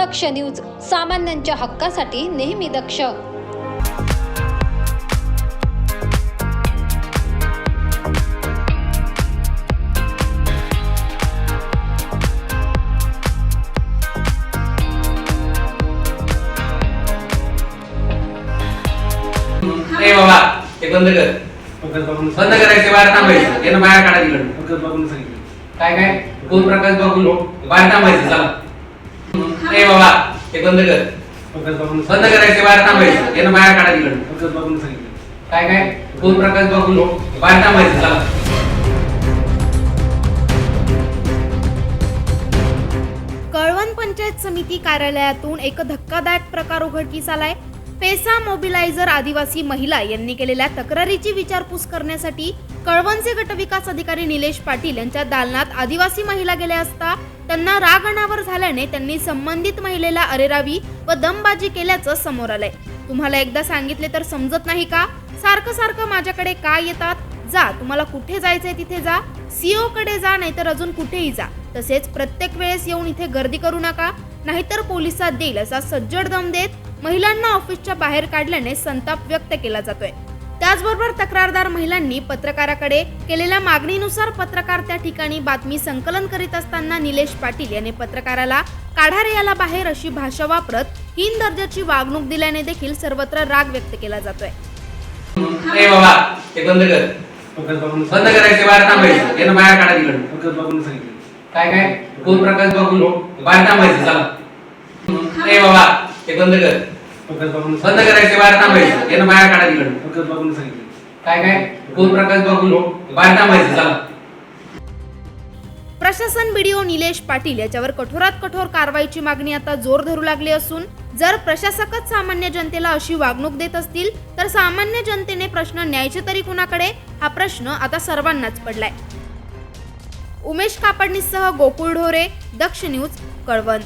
दक्ष news सामान्यांच्या हक्कासाठी नेहमी दक्ष. ए बाबा ते बंद कर. बंद करायचे बाहेर थांबायचं. यानं बाहेर काढा तिकडं काय काय? कोण प्रकाश बघून बाहेर थांबायचं चला. ए बाबा ते बंद कर. बंद करायचे बाहेर थांबायचं. यानं बाहेर काढा काय काय? कोण प्रकाश बघून बाहेर थांबायचं चला. कळवण पंचायत समिती कार्यालयातून एक धक्कादायक प्रकार उघडकीस आलाय. पेसा मोबिलायझर आदिवासी महिला यांनी केलेल्या तक्रारीची विचारपूस करण्यासाठी कळवणचे गटविकास अधिकारी निलेश पाटील यांच्या दालनात आदिवासी महिला गेल्या असता त्यांना राग अनावर झाल्याने त्यांनी संबंधित महिलेला अरेरावी व दमबाजी केल्याचं समोर आलंय. तुम्हाला एकदा सांगितले तर समजत नाही का? सारखं सारखं माझ्याकडे का येतात? जा तुम्हाला कुठे जायचंय तिथे जा. सीओ कडे जा नाहीतर अजून कुठेही जा. तसेच प्रत्येक वेळेस येऊन इथे गर्दी करू नका नाहीतर पोलिसात देईल असा सज्जड दम देत महिलांना ऑफिसच्या बाहेर काढल्याने संताप व्यक्त केला जातोय. त्याचबरोबर तक्रारदार महिलांनी पत्रकाराकडे केलेल्या मागणीनुसार पत्रकार त्या ठिकाणी बातमी संकलन करीत असताना निलेश पाटील यांनी पत्रकाराला काढा रे याला बाहेर अशी भाषा वापरत हीन दर्जाची वागणूक दिल्याने देखील सर्वत्र राग व्यक्त केला जातोय. बाबा ते बंद कर. बंद करायचे बाहेर थांबायचं. यानं बाहेर काढा काय काय? कोण प्रकाश बघून? बाहेर थांबायचं चला. ए बाबा ते बंद कर. बंद करायचे बाहेर थांबायचं. यानं बाहेर काढा तिकडं काय काय? कोण प्रकाश बघून? बाहेर थांबायचं चला. प्रशासन बीडीओ निलेश पाटील याच्यावर कठोरात कठोर कारवाईची मागणी आता जोर धरू लागली असून जर प्रशासकच सामान्य जनतेला अशी वागणूक देत असतील तर सामान्य जनतेने प्रश्न न्यायचे तरी कुणाकडे? हा प्रश्न आता सर्वांनाच पडलाय. उमेश कापडणीसह गोकुळ ढोरे दक्ष न्यूज कळवण.